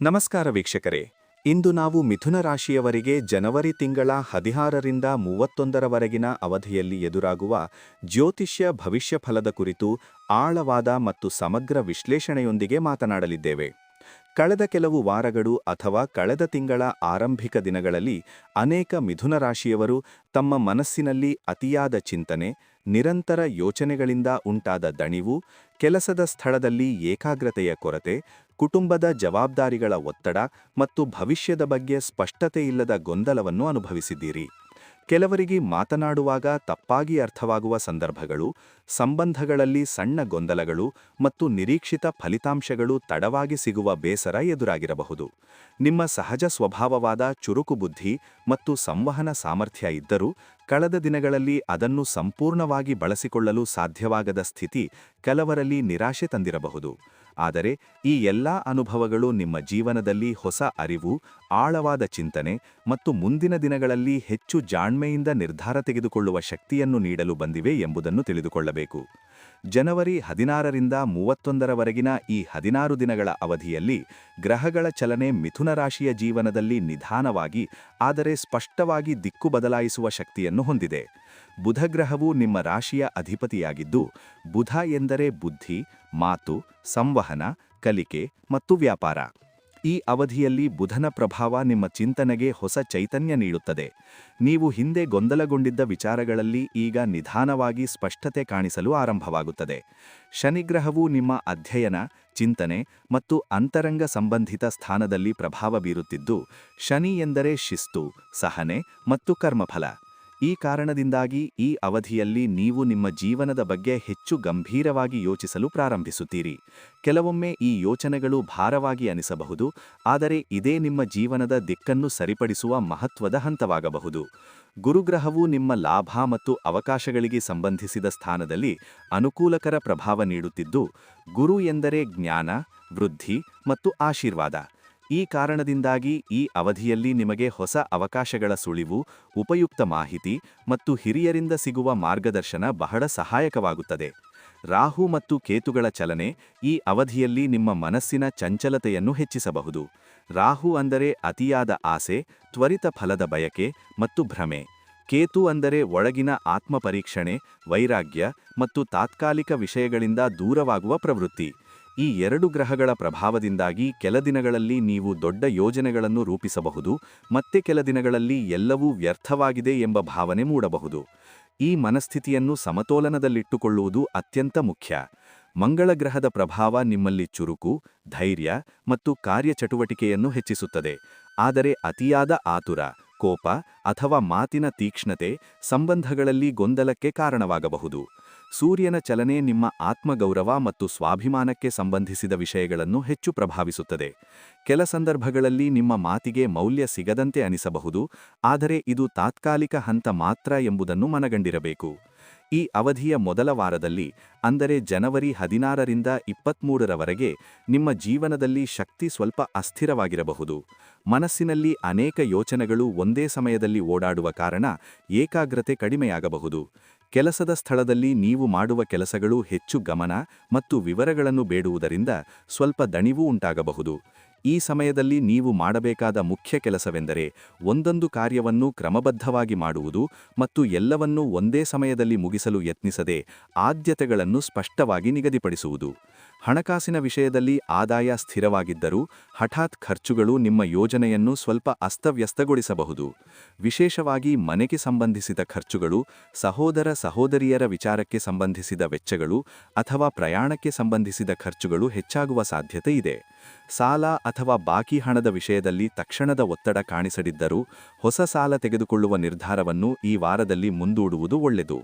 ನಮಸ್ಕಾರ ವೀಕ್ಷಕರೇ. ಇಂದು ನಾವು ಮಿಥುನ ರಾಶಿಯವರಿಗೆ ಜನವರಿ ತಿಂಗಳ ಹದಿಹಾರರಿಂದ ಮೂವತ್ತೊಂದರವರೆಗಿನ ಅವಧಿಯಲ್ಲಿ ಎದುರಾಗುವ ಜ್ಯೋತಿಷ್ಯ ಭವಿಷ್ಯ ಫಲದ ಕುರಿತು ಆಳವಾದ ಮತ್ತು ಸಮಗ್ರ ವಿಶ್ಲೇಷಣೆಯೊಂದಿಗೆ ಮಾತನಾಡಲಿದ್ದೇವೆ. ಕಳೆದ ಕೆಲವು ವಾರಗಳು ಅಥವಾ ಕಳೆದ ತಿಂಗಳ ಆರಂಭಿಕ ದಿನಗಳಲ್ಲಿ ಅನೇಕ ಮಿಥುನ ರಾಶಿಯವರು ತಮ್ಮ ಮನಸ್ಸಿನಲ್ಲಿ ಅತಿಯಾದ ಚಿಂತನೆ, ನಿರಂತರ ಯೋಚನೆಗಳಿಂದ ಉಂಟಾದ ದಣಿವು, ಕೆಲಸದ ಸ್ಥಳದಲ್ಲಿ ಏಕಾಗ್ರತೆಯ ಕೊರತೆ ಕುಟುಂಬದ ಜವಾಬ್ದಾರಿಗಳ ಒತ್ತಡ ಮತ್ತು ಭವಿಷ್ಯದ ಬಗ್ಗೆ ಸ್ಪಷ್ಟತೆಯಿಲ್ಲದ ಗೊಂದಲವನ್ನು ಅನುಭವಿಸಿದ್ದೀರಿ. ಕೆಲವರಿಗೆ ಮಾತನಾಡುವಾಗ ತಪ್ಪಾಗಿ ಅರ್ಥವಾಗುವ ಸಂದರ್ಭಗಳು, ಸಂಬಂಧಗಳಲ್ಲಿ ಸಣ್ಣ ಗೊಂದಲಗಳು ಮತ್ತು ನಿರೀಕ್ಷಿತ ಫಲಿತಾಂಶಗಳು ತಡವಾಗಿ ಸಿಗುವ ಬೇಸರ ಎದುರಾಗಿರಬಹುದು. ನಿಮ್ಮ ಸಹಜ ಸ್ವಭಾವವಾದ ಚುರುಕು ಬುದ್ಧಿ ಮತ್ತು ಸಂವಹನ ಸಾಮರ್ಥ್ಯ ಇದ್ದರೂ ಕಳೆದ ದಿನಗಳಲ್ಲಿ ಅದನ್ನು ಸಂಪೂರ್ಣವಾಗಿ ಬಳಸಿಕೊಳ್ಳಲು ಸಾಧ್ಯವಾಗದ ಸ್ಥಿತಿ ಕೆಲವರಲ್ಲಿ ನಿರಾಶೆ ತಂದಿರಬಹುದು. ಆದರೆ ಈ ಎಲ್ಲಾ ಅನುಭವಗಳು ನಿಮ್ಮ ಜೀವನದಲ್ಲಿ ಹೊಸ ಅರಿವು, ಆಳವಾದ ಚಿಂತನೆ ಮತ್ತು ಮುಂದಿನ ದಿನಗಳಲ್ಲಿ ಹೆಚ್ಚು ಜಾಣ್ಮೆಯಿಂದ ನಿರ್ಧಾರ ತೆಗೆದುಕೊಳ್ಳುವ ಶಕ್ತಿಯನ್ನು ನೀಡಲು ಬಂದಿವೆ ಎಂಬುದನ್ನು ತಿಳಿದುಕೊಳ್ಳಬೇಕು. ಜನವರಿ ಹದಿನಾರರಿಂದ ಮೂವತ್ತೊಂದರವರೆಗಿನ ಈ ಹದಿನಾರು ದಿನಗಳ ಅವಧಿಯಲ್ಲಿ ಗ್ರಹಗಳ ಚಲನೆ ಮಿಥುನ ರಾಶಿಯ ಜೀವನದಲ್ಲಿ ನಿಧಾನವಾಗಿ, ಆದರೆ ಸ್ಪಷ್ಟವಾಗಿ ದಿಕ್ಕು ಬದಲಾಯಿಸುವ ಶಕ್ತಿಯನ್ನು ಹೊಂದಿದೆ. ಬುಧಗ್ರಹವು ನಿಮ್ಮ ರಾಶಿಯ ಅಧಿಪತಿಯಾಗಿದ್ದು, ಬುಧ ಎಂದರೆ ಬುದ್ಧಿ, ಮಾತು, ಸಂವಹನ, ಕಲಿಕೆ ಮತ್ತು ವ್ಯಾಪಾರ. ಈ ಅವಧಿಯಲ್ಲಿ ಬುಧನ ಪ್ರಭಾವ ನಿಮ್ಮ ಚಿಂತನೆಗೆ ಹೊಸ ಚೈತನ್ಯ ನೀಡುತ್ತದೆ. ನೀವು ಹಿಂದೆ ಗೊಂದಲಗೊಂಡಿದ್ದ ವಿಚಾರಗಳಲ್ಲಿ ಈಗ ನಿಧಾನವಾಗಿ ಸ್ಪಷ್ಟತೆ ಕಾಣಿಸಲು ಆರಂಭವಾಗುತ್ತದೆ. ಶನಿಗ್ರಹವು ನಿಮ್ಮ ಅಧ್ಯಯನ, ಚಿಂತನೆ ಮತ್ತು ಅಂತರಂಗ ಸಂಬಂಧಿತ ಸ್ಥಾನದಲ್ಲಿ ಪ್ರಭಾವ ಬೀರುತ್ತಿದ್ದು, ಶನಿ ಎಂದರೆ ಶಿಸ್ತು, ಸಹನೆ ಮತ್ತು ಕರ್ಮಫಲ. ಈ ಕಾರಣದಿಂದಾಗಿ ಈ ಅವಧಿಯಲ್ಲಿ ನೀವು ನಿಮ್ಮ ಜೀವನದ ಬಗ್ಗೆ ಹೆಚ್ಚು ಗಂಭೀರವಾಗಿ ಯೋಚಿಸಲು ಪ್ರಾರಂಭಿಸುತ್ತೀರಿ. ಕೆಲವೊಮ್ಮೆ ಈ ಯೋಚನೆಗಳು ಭಾರವಾಗಿ ಅನಿಸಬಹುದು, ಆದರೆ ಇದೇ ನಿಮ್ಮ ಜೀವನದ ದಿಕ್ಕನ್ನು ಸರಿಪಡಿಸುವ ಮಹತ್ವದ ಹಂತವಾಗಬಹುದು. ಗುರುಗ್ರಹವು ನಿಮ್ಮ ಲಾಭ ಮತ್ತು ಅವಕಾಶಗಳಿಗೆ ಸಂಬಂಧಿಸಿದ ಸ್ಥಾನದಲ್ಲಿ ಅನುಕೂಲಕರ ಪ್ರಭಾವ ನೀಡುತ್ತಿದ್ದು, ಗುರು ಎಂದರೆ ಜ್ಞಾನ, ವೃದ್ಧಿ ಮತ್ತು ಆಶೀರ್ವಾದ. ಈ ಕಾರಣದಿಂದಾಗಿ ಈ ಅವಧಿಯಲ್ಲಿ ನಿಮಗೆ ಹೊಸ ಅವಕಾಶಗಳ ಸುಳಿವು, ಉಪಯುಕ್ತ ಮಾಹಿತಿ ಮತ್ತು ಹಿರಿಯರಿಂದ ಸಿಗುವ ಮಾರ್ಗದರ್ಶನ ಬಹಳ ಸಹಾಯಕವಾಗುತ್ತದೆ. ರಾಹು ಮತ್ತು ಕೇತುಗಳ ಚಲನೆ ಈ ಅವಧಿಯಲ್ಲಿ ನಿಮ್ಮ ಮನಸ್ಸಿನ ಚಂಚಲತೆಯನ್ನು ಹೆಚ್ಚಿಸಬಹುದು. ರಾಹು ಅಂದರೆ ಅತಿಯಾದ ಆಸೆ, ತ್ವರಿತ ಫಲದ ಬಯಕೆ ಮತ್ತು ಭ್ರಮೆ. ಕೇತು ಅಂದರೆ ಒಳಗಿನ ಆತ್ಮಪರೀಕ್ಷಣೆ, ವೈರಾಗ್ಯ ಮತ್ತು ತಾತ್ಕಾಲಿಕ ವಿಷಯಗಳಿಂದ ದೂರವಾಗುವ ಪ್ರವೃತ್ತಿ. ಈ ಎರಡು ಗ್ರಹಗಳ ಪ್ರಭಾವದಿಂದಾಗಿ ಕೆಲ ದಿನಗಳಲ್ಲಿ ನೀವು ದೊಡ್ಡ ಯೋಜನೆಗಳನ್ನು ರೂಪಿಸಬಹುದು, ಮತ್ತೆ ಕೆಲ ದಿನಗಳಲ್ಲಿ ಎಲ್ಲವೂ ವ್ಯರ್ಥವಾಗಿದೆ ಎಂಬ ಭಾವನೆ ಮೂಡಬಹುದು. ಈ ಮನಸ್ಥಿತಿಯನ್ನು ಸಮತೋಲನದಲ್ಲಿಟ್ಟುಕೊಳ್ಳುವುದು ಅತ್ಯಂತ ಮುಖ್ಯ. ಮಂಗಳ ಗ್ರಹದ ಪ್ರಭಾವ ನಿಮ್ಮಲ್ಲಿ ಚುರುಕು, ಧೈರ್ಯ ಮತ್ತು ಕಾರ್ಯಚಟುವಟಿಕೆಯನ್ನು ಹೆಚ್ಚಿಸುತ್ತದೆ. ಆದರೆ ಅತಿಯಾದ ಆತುರ, ಕೋಪ ಅಥವಾ ಮಾತಿನ ತೀಕ್ಷ್ಣತೆ ಸಂಬಂಧಗಳಲ್ಲಿ ಗೊಂದಲಕ್ಕೆ ಕಾರಣವಾಗಬಹುದು. ಸೂರ್ಯನ ಚಲನೆ ನಿಮ್ಮ ಆತ್ಮಗೌರವ ಮತ್ತು ಸ್ವಾಭಿಮಾನಕ್ಕೆ ಸಂಬಂಧಿಸಿದ ವಿಷಯಗಳನ್ನು ಹೆಚ್ಚು ಪ್ರಭಾವಿಸುತ್ತದೆ. ಕೆಲ ಸಂದರ್ಭಗಳಲ್ಲಿ ನಿಮ್ಮ ಮಾತಿಗೆ ಮೌಲ್ಯ ಸಿಗದಂತೆ ಅನಿಸಬಹುದು, ಆದರೆ ಇದು ತಾತ್ಕಾಲಿಕ ಹಂತ ಮಾತ್ರ ಎಂಬುದನ್ನು ಮನಗಂಡಿರಬೇಕು. ಈ ಅವಧಿಯ ಮೊದಲ ವಾರದಲ್ಲಿ, ಅಂದರೆ ಜನವರಿ ಹದಿನಾರರಿಂದ ಇಪ್ಪತ್ತ್ಮೂರರವರೆಗೆ ನಿಮ್ಮ ಜೀವನದಲ್ಲಿ ಶಕ್ತಿ ಸ್ವಲ್ಪ ಅಸ್ಥಿರವಾಗಿರಬಹುದು. ಮನಸ್ಸಿನಲ್ಲಿ ಅನೇಕ ಯೋಚನೆಗಳು ಒಂದೇ ಸಮಯದಲ್ಲಿ ಓಡಾಡುವ ಕಾರಣ ಏಕಾಗ್ರತೆ ಕಡಿಮೆಯಾಗಬಹುದು. ಕೆಲಸದ ಸ್ಥಳದಲ್ಲಿ ನೀವು ಮಾಡುವ ಕೆಲಸಗಳು ಹೆಚ್ಚು ಗಮನ ಮತ್ತು ವಿವರಗಳನ್ನು ಬೇಡುವುದರಿಂದ ಸ್ವಲ್ಪ ದಣಿವು ಉಂಟಾಗಬಹುದು. ಈ ಸಮಯದಲ್ಲಿ ನೀವು ಮಾಡಬೇಕಾದ ಮುಖ್ಯ ಕೆಲಸವೆಂದರೆ ಒಂದೊಂದು ಕಾರ್ಯವನ್ನು ಕ್ರಮಬದ್ಧವಾಗಿ ಮಾಡುವುದು ಮತ್ತು ಎಲ್ಲವನ್ನೂ ಒಂದೇ ಸಮಯದಲ್ಲಿ ಮುಗಿಸಲು ಯತ್ನಿಸದೆ ಆದ್ಯತೆಗಳನ್ನು ಸ್ಪಷ್ಟವಾಗಿ ನಿಗದಿಪಡಿಸುವುದು. ಹಣಕಾಸಿನ ವಿಷಯದಲ್ಲಿ ಆದಾಯ ಸ್ಥಿರವಾಗಿದ್ದರೂ ಹಠಾತ್ ಖರ್ಚುಗಳು ನಿಮ್ಮ ಯೋಜನೆಯನ್ನು ಸ್ವಲ್ಪ ಅಸ್ತವ್ಯಸ್ತಗೊಳಿಸಬಹುದು. ವಿಶೇಷವಾಗಿ ಮನೆಗೆ ಸಂಬಂಧಿಸಿದ ಖರ್ಚುಗಳು, ಸಹೋದರ ಸಹೋದರಿಯರ ವಿಚಾರಕ್ಕೆ ಸಂಬಂಧಿಸಿದ ವೆಚ್ಚಗಳು ಅಥವಾ ಪ್ರಯಾಣಕ್ಕೆ ಸಂಬಂಧಿಸಿದ ಖರ್ಚುಗಳು ಹೆಚ್ಚಾಗುವ ಸಾಧ್ಯತೆ ಇದೆ. ಸಾಲ ಅಥವಾ ಬಾಕಿ ಹಣದ ವಿಷಯದಲ್ಲಿ ತಕ್ಷಣದ ಒತ್ತಡ ಕಾಣಿಸದಿದ್ದರೂ ಹೊಸ ಸಾಲ ತೆಗೆದುಕೊಳ್ಳುವ ನಿರ್ಧಾರವನ್ನು ಈ ವಾರದಲ್ಲಿ ಮುಂದೂಡುವುದು ಒಳ್ಳೆಯದು.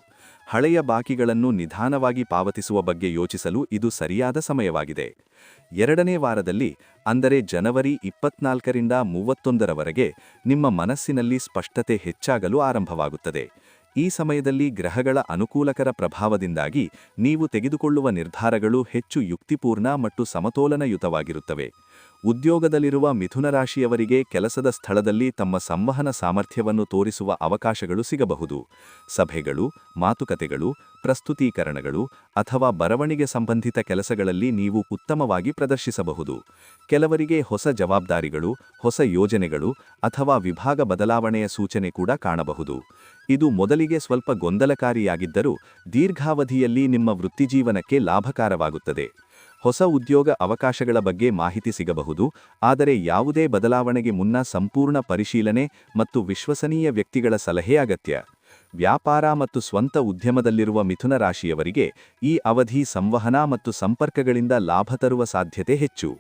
ಹಳೆಯ ಬಾಕಿಗಳನ್ನು ನಿಧಾನವಾಗಿ ಪಾವತಿಸುವ ಬಗ್ಗೆ ಯೋಚಿಸಲು ಇದು ಸರಿಯಾದ ಸಮಯವಾಗಿದೆ. ಎರಡನೇ ವಾರದಲ್ಲಿ, ಅಂದರೆ ಜನವರಿ ಇಪ್ಪತ್ನಾಲ್ಕರಿಂದ ಮೂವತ್ತೊಂದರವರೆಗೆ, ನಿಮ್ಮ ಮನಸ್ಸಿನಲ್ಲಿ ಸ್ಪಷ್ಟತೆ ಹೆಚ್ಚಾಗಲು ಆರಂಭವಾಗುತ್ತದೆ. ಈ ಸಮಯದಲ್ಲಿ ಗ್ರಹಗಳ ಅನುಕೂಲಕರ ಪ್ರಭಾವದಿಂದಾಗಿ ನೀವು ತೆಗೆದುಕೊಳ್ಳುವ ನಿರ್ಧಾರಗಳು ಹೆಚ್ಚು ಯುಕ್ತಿಪೂರ್ಣ ಮತ್ತು ಸಮತೋಲನಯುತವಾಗಿರುತ್ತವೆ. ಉದ್ಯೋಗದಲ್ಲಿರುವ ಮಿಥುನ ರಾಶಿಯವರಿಗೆ ಕೆಲಸದ ಸ್ಥಳದಲ್ಲಿ ತಮ್ಮ ಸಂವಹನ ಸಾಮರ್ಥ್ಯವನ್ನು ತೋರಿಸುವ ಅವಕಾಶಗಳು ಸಿಗಬಹುದು. ಸಭೆಗಳು, ಮಾತುಕತೆಗಳು, ಪ್ರಸ್ತುತೀಕರಣಗಳು ಅಥವಾ ಬರವಣಿಗೆ ಸಂಬಂಧಿತ ಕೆಲಸಗಳಲ್ಲಿ ನೀವು ಉತ್ತಮವಾಗಿ ಪ್ರದರ್ಶಿಸಬಹುದು. ಕೆಲವರಿಗೆ ಹೊಸ ಜವಾಬ್ದಾರಿಗಳು, ಹೊಸ ಯೋಜನೆಗಳು ಅಥವಾ ವಿಭಾಗ ಬದಲಾವಣೆಯ ಸೂಚನೆ ಕೂಡ ಕಾಣಬಹುದು. ಇದು ಮೊದಲಿಗೆ ಸ್ವಲ್ಪ ಗೊಂದಲಕಾರಿಯಾಗಿದ್ದರೂ ದೀರ್ಘಾವಧಿಯಲ್ಲಿ ನಿಮ್ಮ ವೃತ್ತಿಜೀವನಕ್ಕೆ ಲಾಭಕಾರವಾಗುತ್ತದೆ. ಹೊಸ ಉದ್ಯೋಗ ಅವಕಾಶಗಳ ಬಗ್ಗೆ ಮಾಹಿತಿ ಸಿಗಬಹುದು, ಆದರೆ ಯಾವುದೇ ಬದಲಾವಣೆಗೆ ಮುನ್ನ ಸಂಪೂರ್ಣ ಪರಿಶೀಲನೆ ಮತ್ತು ವಿಶ್ವಸನೀಯ ವ್ಯಕ್ತಿಗಳ ಸಲಹೆ ಅಗತ್ಯ. ವ್ಯಾಪಾರ ಮತ್ತು ಸ್ವಂತ ಉದ್ಯಮದಲ್ಲಿರುವ ಮಿಥುನ ರಾಶಿಯವರಿಗೆ ಈ ಅವಧಿ ಸಂವಹನ ಮತ್ತು ಸಂಪರ್ಕಗಳಿಂದ ಲಾಭ ತರುವ ಸಾಧ್ಯತೆ ಹೆಚ್ಚು.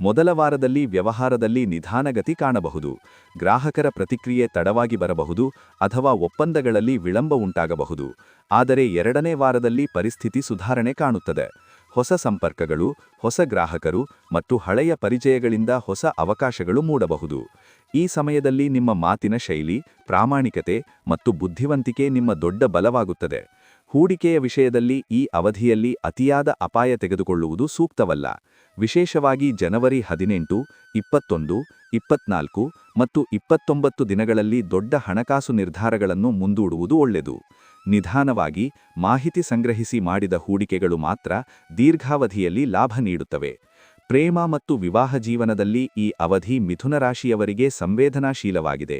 ಮೊದಲ ವಾರದಲ್ಲಿ ವ್ಯವಹಾರದಲ್ಲಿ ನಿಧಾನಗತಿ ಕಾಣಬಹುದು. ಗ್ರಾಹಕರ ಪ್ರತಿಕ್ರಿಯೆ ತಡವಾಗಿ ಬರಬಹುದು ಅಥವಾ ಒಪ್ಪಂದಗಳಲ್ಲಿ ವಿಳಂಬ ಉಂಟಾಗಬಹುದು. ಆದರೆ ಎರಡನೇ ವಾರದಲ್ಲಿ ಪರಿಸ್ಥಿತಿ ಸುಧಾರಣೆ ಕಾಣುತ್ತದೆ. ಹೊಸ ಸಂಪರ್ಕಗಳು, ಹೊಸ ಗ್ರಾಹಕರು ಮತ್ತು ಹಳೆಯ ಪರಿಚಯಗಳಿಂದ ಹೊಸ ಅವಕಾಶಗಳು ಮೂಡಬಹುದು. ಈ ಸಮಯದಲ್ಲಿ ನಿಮ್ಮ ಮಾತಿನ ಶೈಲಿ, ಪ್ರಾಮಾಣಿಕತೆ ಮತ್ತು ಬುದ್ಧಿವಂತಿಕೆ ನಿಮ್ಮ ದೊಡ್ಡ ಬಲವಾಗುತ್ತದೆ. ಹೂಡಿಕೆಯ ವಿಷಯದಲ್ಲಿ ಈ ಅವಧಿಯಲ್ಲಿ ಅತಿಯಾದ ಅಪಾಯ ತೆಗೆದುಕೊಳ್ಳುವುದು ಸೂಕ್ತವಲ್ಲ. ವಿಶೇಷವಾಗಿ ಜನವರಿ ಹದಿನೆಂಟು, ಇಪ್ಪತ್ತೊಂದು, ಇಪ್ಪತ್ನಾಲ್ಕು ಮತ್ತು ಇಪ್ಪತ್ತೊಂಬತ್ತು ದಿನಗಳಲ್ಲಿ ದೊಡ್ಡ ಹಣಕಾಸು ನಿರ್ಧಾರಗಳನ್ನು ಮುಂದೂಡುವುದು ಒಳ್ಳೆಯದು. ನಿಧಾನವಾಗಿ ಮಾಹಿತಿ ಸಂಗ್ರಹಿಸಿ ಮಾಡಿದ ಹೂಡಿಕೆಗಳು ಮಾತ್ರ ದೀರ್ಘಾವಧಿಯಲ್ಲಿ ಲಾಭ ನೀಡುತ್ತವೆ. ಪ್ರೇಮ ಮತ್ತು ವಿವಾಹ ಜೀವನದಲ್ಲಿ ಈ ಅವಧಿ ಮಿಥುನ ರಾಶಿಯವರಿಗೆ ಸಂವೇದನಾಶೀಲವಾಗಿದೆ.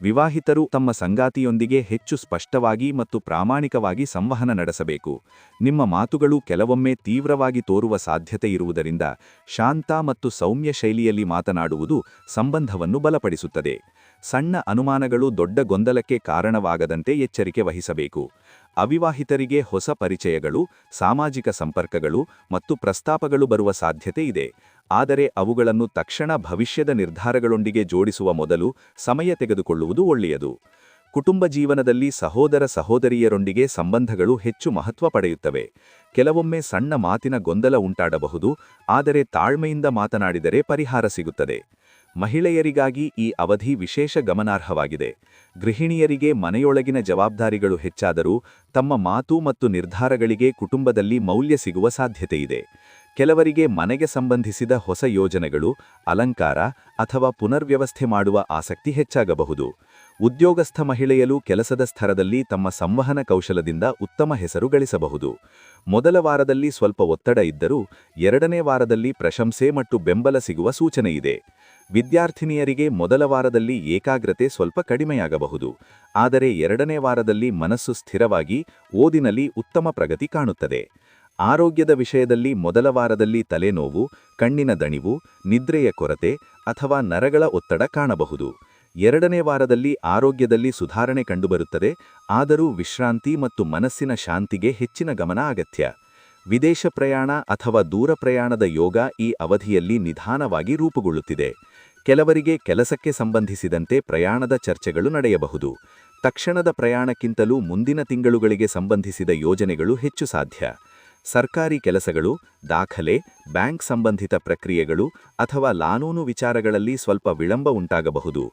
ವಿವಾಹಿತರು ತಮ್ಮ ಸಂಗಾತಿಯೊಂದಿಗೆ ಹೆಚ್ಚು ಸ್ಪಷ್ಟವಾಗಿ ಮತ್ತು ಪ್ರಾಮಾಣಿಕವಾಗಿ ಸಂವಹನ ನಡೆಸಬೇಕು. ನಿಮ್ಮ ಮಾತುಗಳು ಕೆಲವೊಮ್ಮೆ ತೀವ್ರವಾಗಿ ತೋರುವ ಸಾಧ್ಯತೆ ಇರುವುದರಿಂದ ಶಾಂತ ಮತ್ತು ಸೌಮ್ಯ ಶೈಲಿಯಲ್ಲಿ ಮಾತನಾಡುವುದು ಸಂಬಂಧವನ್ನು ಬಲಪಡಿಸುತ್ತದೆ. ಸಣ್ಣ ಅನುಮಾನಗಳು ದೊಡ್ಡ ಗೊಂದಲಕ್ಕೆ ಕಾರಣವಾಗದಂತೆ ಎಚ್ಚರಿಕೆ ವಹಿಸಬೇಕು. ಅವಿವಾಹಿತರಿಗೆ ಹೊಸ ಪರಿಚಯಗಳು, ಸಾಮಾಜಿಕ ಸಂಪರ್ಕಗಳು ಮತ್ತು ಪ್ರಸ್ತಾಪಗಳು ಬರುವ ಸಾಧ್ಯತೆ ಇದೆ. ಆದರೆ ಅವುಗಳನ್ನು ತಕ್ಷಣ ಭವಿಷ್ಯದ ನಿರ್ಧಾರಗಳೊಂದಿಗೆ ಜೋಡಿಸುವ ಮೊದಲು ಸಮಯ ತೆಗೆದುಕೊಳ್ಳುವುದು ಒಳ್ಳೆಯದು. ಕುಟುಂಬ ಜೀವನದಲ್ಲಿ ಸಹೋದರ ಸಹೋದರಿಯರೊಂದಿಗೆ ಸಂಬಂಧಗಳು ಹೆಚ್ಚು ಮಹತ್ವ ಪಡೆಯುತ್ತವೆ. ಕೆಲವೊಮ್ಮೆ ಸಣ್ಣ ಮಾತಿನ ಗೊಂದಲ ಉಂಟಾಡಬಹುದು, ಆದರೆ ತಾಳ್ಮೆಯಿಂದ ಮಾತನಾಡಿದರೆ ಪರಿಹಾರ ಸಿಗುತ್ತದೆ. ಮಹಿಳೆಯರಿಗಾಗಿ ಈ ಅವಧಿ ವಿಶೇಷ ಗಮನಾರ್ಹವಾಗಿದೆ. ಗೃಹಿಣಿಯರಿಗೆ ಮನೆಯೊಳಗಿನ ಜವಾಬ್ದಾರಿಗಳು ಹೆಚ್ಚಾದರೂ ತಮ್ಮ ಮಾತು ಮತ್ತು ನಿರ್ಧಾರಗಳಿಗೆ ಕುಟುಂಬದಲ್ಲಿ ಮೌಲ್ಯ ಸಿಗುವ ಸಾಧ್ಯತೆಯಿದೆ. ಕೆಲವರಿಗೆ ಮನೆಗೆ ಸಂಬಂಧಿಸಿದ ಹೊಸ ಯೋಜನೆಗಳು, ಅಲಂಕಾರ ಅಥವಾ ಪುನರ್ವ್ಯವಸ್ಥೆ ಮಾಡುವ ಆಸಕ್ತಿ ಹೆಚ್ಚಾಗಬಹುದು. ಉದ್ಯೋಗಸ್ಥ ಮಹಿಳೆಯರು ಕೆಲಸದ ಸ್ಥರದಲ್ಲಿ ತಮ್ಮ ಸಂವಹನ ಕೌಶಲದಿಂದ ಉತ್ತಮ ಹೆಸರು ಗಳಿಸಬಹುದು. ಮೊದಲ ವಾರದಲ್ಲಿ ಸ್ವಲ್ಪ ಒತ್ತಡ ಇದ್ದರೂ ಎರಡನೇ ವಾರದಲ್ಲಿ ಪ್ರಶಂಸೆ ಮತ್ತು ಬೆಂಬಲ ಸಿಗುವ ಸೂಚನೆಯಿದೆ. ವಿದ್ಯಾರ್ಥಿನಿಯರಿಗೆ ಮೊದಲ ವಾರದಲ್ಲಿ ಏಕಾಗ್ರತೆ ಸ್ವಲ್ಪ ಕಡಿಮೆಯಾಗಬಹುದು. ಆದರೆ ಎರಡನೇ ವಾರದಲ್ಲಿ ಮನಸ್ಸು ಸ್ಥಿರವಾಗಿ, ಓದಿನಲ್ಲಿ ಉತ್ತಮ ಪ್ರಗತಿ ಕಾಣುತ್ತದೆ. ಆರೋಗ್ಯದ ವಿಷಯದಲ್ಲಿ ಮೊದಲ ವಾರದಲ್ಲಿ ತಲೆನೋವು, ಕಣ್ಣಿನ ದಣಿವು, ನಿದ್ರೆಯ ಕೊರತೆ ಅಥವಾ ನರಗಳ ಒತ್ತಡ ಕಾಣಬಹುದು. ಎರಡನೇ ವಾರದಲ್ಲಿ ಆರೋಗ್ಯದಲ್ಲಿ ಸುಧಾರಣೆ ಕಂಡುಬರುತ್ತದೆ, ಆದರೂ ವಿಶ್ರಾಂತಿ ಮತ್ತು ಮನಸ್ಸಿನ ಶಾಂತಿಗೆ ಹೆಚ್ಚಿನ ಗಮನ ಅಗತ್ಯ. ವಿದೇಶ ಪ್ರಯಾಣ ಅಥವಾ ದೂರ ಪ್ರಯಾಣದ ಯೋಗ ಈ ಅವಧಿಯಲ್ಲಿ ನಿಧಾನವಾಗಿ ರೂಪುಗೊಳ್ಳುತ್ತಿದೆ. ಕೆಲವರಿಗೆ ಕೆಲಸಕ್ಕೆ ಸಂಬಂಧಿಸಿದಂತೆ ಪ್ರಯಾಣದ ಚರ್ಚೆಗಳು ನಡೆಯಬಹುದು. ತಕ್ಷಣದ ಪ್ರಯಾಣಕ್ಕಿಂತಲೂ ಮುಂದಿನ ತಿಂಗಳುಗಳಿಗೆ ಸಂಬಂಧಿಸಿದ ಯೋಜನೆಗಳು ಹೆಚ್ಚು ಸಾಧ್ಯ. ಸರ್ಕಾರಿ ಕೆಲಸಗಳು, ದಾಖಲೆ, ಬ್ಯಾಂಕ್ ಸಂಬಂಧಿತ ಪ್ರಕ್ರಿಯೆಗಳು ಅಥವಾ ಲಾನೂನು ವಿಚಾರಗಳಲ್ಲಿ ಸ್ವಲ್ಪ ವಿಳಂಬ ಉಂಟಾಗಬಹುದು.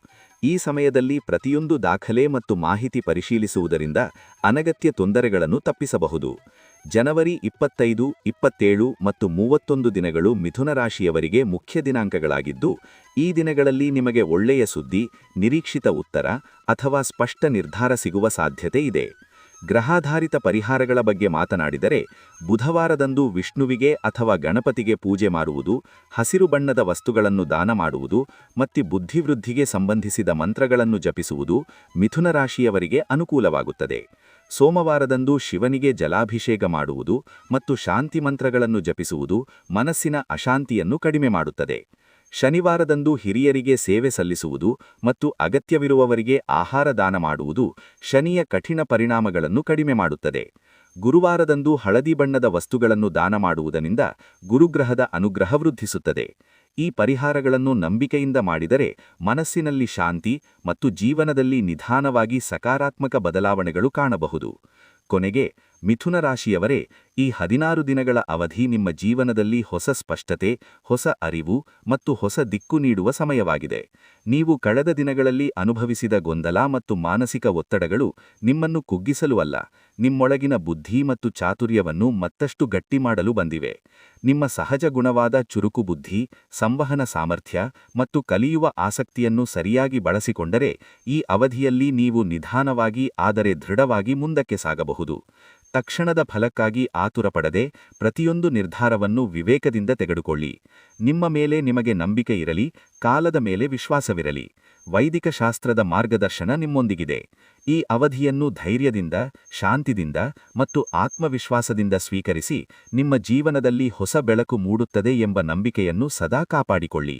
ಈ ಸಮಯದಲ್ಲಿ ಪ್ರತಿಯೊಂದು ದಾಖಲೆ ಮತ್ತು ಮಾಹಿತಿ ಪರಿಶೀಲಿಸುವುದರಿಂದ ಅನಗತ್ಯ ತೊಂದರೆಗಳನ್ನು ತಪ್ಪಿಸಬಹುದು. ಜನವರಿ ಇಪ್ಪತ್ತೈದು, ಇಪ್ಪತ್ತೇಳು ಮತ್ತು ಮೂವತ್ತೊಂದು ದಿನಗಳು ಮಿಥುನ ರಾಶಿಯವರಿಗೆ ಮುಖ್ಯ ದಿನಾಂಕಗಳಾಗಿದ್ದು, ಈ ದಿನಗಳಲ್ಲಿ ನಿಮಗೆ ಒಳ್ಳೆಯ ಸುದ್ದಿ, ನಿರೀಕ್ಷಿತ ಉತ್ತರ ಅಥವಾ ಸ್ಪಷ್ಟ ನಿರ್ಧಾರ ಸಿಗುವ ಸಾಧ್ಯತೆ ಇದೆ. ಗ್ರಹಾಧಾರಿತ ಪರಿಹಾರಗಳ ಬಗ್ಗೆ ಮಾತನಾಡಿದರೆ, ಬುಧವಾರದಂದು ವಿಷ್ಣುವಿಗೆ ಅಥವಾ ಗಣಪತಿಗೆ ಪೂಜೆ ಮಾಡುವುದು ಹಸಿರು ಬಣ್ಣದ ವಸ್ತುಗಳನ್ನು ದಾನ ಮಾಡುವುದು ಮತ್ತು ಬುದ್ಧಿವೃದ್ಧಿಗೆ ಸಂಬಂಧಿಸಿದ ಮಂತ್ರಗಳನ್ನು ಜಪಿಸುವುದು ಮಿಥುನ ರಾಶಿಯವರಿಗೆ ಅನುಕೂಲವಾಗುತ್ತದೆ. ಸೋಮವಾರದಂದು ಶಿವನಿಗೆ ಜಲಾಭಿಷೇಕ ಮಾಡುವುದು ಮತ್ತು ಶಾಂತಿ ಮಂತ್ರಗಳನ್ನು ಜಪಿಸುವುದು ಮನಸ್ಸಿನ ಅಶಾಂತಿಯನ್ನು ಕಡಿಮೆ ಮಾಡುತ್ತದೆ. ಶನಿವಾರದಂದು ಹಿರಿಯರಿಗೆ ಸೇವೆ ಸಲ್ಲಿಸುವುದು ಮತ್ತು ಅಗತ್ಯವಿರುವವರಿಗೆ ಆಹಾರ ದಾನ ಮಾಡುವುದು ಶನಿಯ ಕಠಿಣ ಪರಿಣಾಮಗಳನ್ನು ಕಡಿಮೆ ಮಾಡುತ್ತದೆ. ಗುರುವಾರದಂದು ಹಳದಿ ಬಣ್ಣದ ವಸ್ತುಗಳನ್ನು ದಾನ ಮಾಡುವುದರಿಂದ ಗುರುಗ್ರಹದ ಅನುಗ್ರಹ ವೃದ್ಧಿಸುತ್ತದೆ. ಈ ಪರಿಹಾರಗಳನ್ನು ನಂಬಿಕೆಯಿಂದ ಮಾಡಿದರೆ ಮನಸ್ಸಿನಲ್ಲಿ ಶಾಂತಿ ಮತ್ತು ಜೀವನದಲ್ಲಿ ನಿಧಾನವಾಗಿ ಸಕಾರಾತ್ಮಕ ಬದಲಾವಣೆಗಳು ಕಾಣಬಹುದು. ಕೊನೆಗೆ, ಮಿಥುನ ರಾಶಿಯವರೇ, ಈ ಹದಿನಾರು ದಿನಗಳ ಅವಧಿ ನಿಮ್ಮ ಜೀವನದಲ್ಲಿ ಹೊಸ ಸ್ಪಷ್ಟತೆ, ಹೊಸ ಅರಿವು ಮತ್ತು ಹೊಸ ದಿಕ್ಕು ನೀಡುವ ಸಮಯವಾಗಿದೆ. ನೀವು ಕಳೆದ ದಿನಗಳಲ್ಲಿ ಅನುಭವಿಸಿದ ಗೊಂದಲ ಮತ್ತು ಮಾನಸಿಕ ಒತ್ತಡಗಳು ನಿಮ್ಮನ್ನು ಕುಗ್ಗಿಸಲು ಅಲ್ಲ ನಿಮ್ಮೊಳಗಿನ ಬುದ್ಧಿ ಮತ್ತು ಚಾತುರ್ಯವನ್ನು ಮತ್ತಷ್ಟು ಗಟ್ಟಿ ಮಾಡಲು ಬಂದಿವೆ. ನಿಮ್ಮ ಸಹಜ ಗುಣವಾದ ಚುರುಕು ಬುದ್ಧಿ, ಸಂವಹನ ಸಾಮರ್ಥ್ಯ ಮತ್ತು ಕಲಿಯುವ ಆಸಕ್ತಿಯನ್ನು ಸರಿಯಾಗಿ ಬಳಸಿಕೊಂಡರೆ ಈ ಅವಧಿಯಲ್ಲಿ ನೀವು ನಿಧಾನವಾಗಿ ಆದರೆ ದೃಢವಾಗಿ ಮುಂದಕ್ಕೆ ಸಾಗಬಹುದು. ತಕ್ಷಣದ ಫಲಕ್ಕಾಗಿ ಆತುರಪಡದೆ ಪ್ರತಿಯೊಂದು ನಿರ್ಧಾರವನ್ನು ವಿವೇಕದಿಂದ ತೆಗೆದುಕೊಳ್ಳಿ. ನಿಮ್ಮ ಮೇಲೆ ನಿಮಗೆ ನಂಬಿಕೆ ಇರಲಿ, ಕಾಲದ ಮೇಲೆ ವಿಶ್ವಾಸವಿರಲಿ. ವೈದಿಕ ಶಾಸ್ತ್ರದ ಮಾರ್ಗದರ್ಶನ ನಿಮ್ಮೊಂದಿಗಿದೆ. ಈ ಅವಧಿಯನ್ನು ಧೈರ್ಯದಿಂದ, ಶಾಂತಿದಿಂದ ಮತ್ತು ಆತ್ಮವಿಶ್ವಾಸದಿಂದ ಸ್ವೀಕರಿಸಿ ನಿಮ್ಮ ಜೀವನದಲ್ಲಿ ಹೊಸ ಬೆಳಕು ಮೂಡುತ್ತದೆ ಎಂಬ ನಂಬಿಕೆಯನ್ನು ಸದಾ ಕಾಪಾಡಿಕೊಳ್ಳಿ.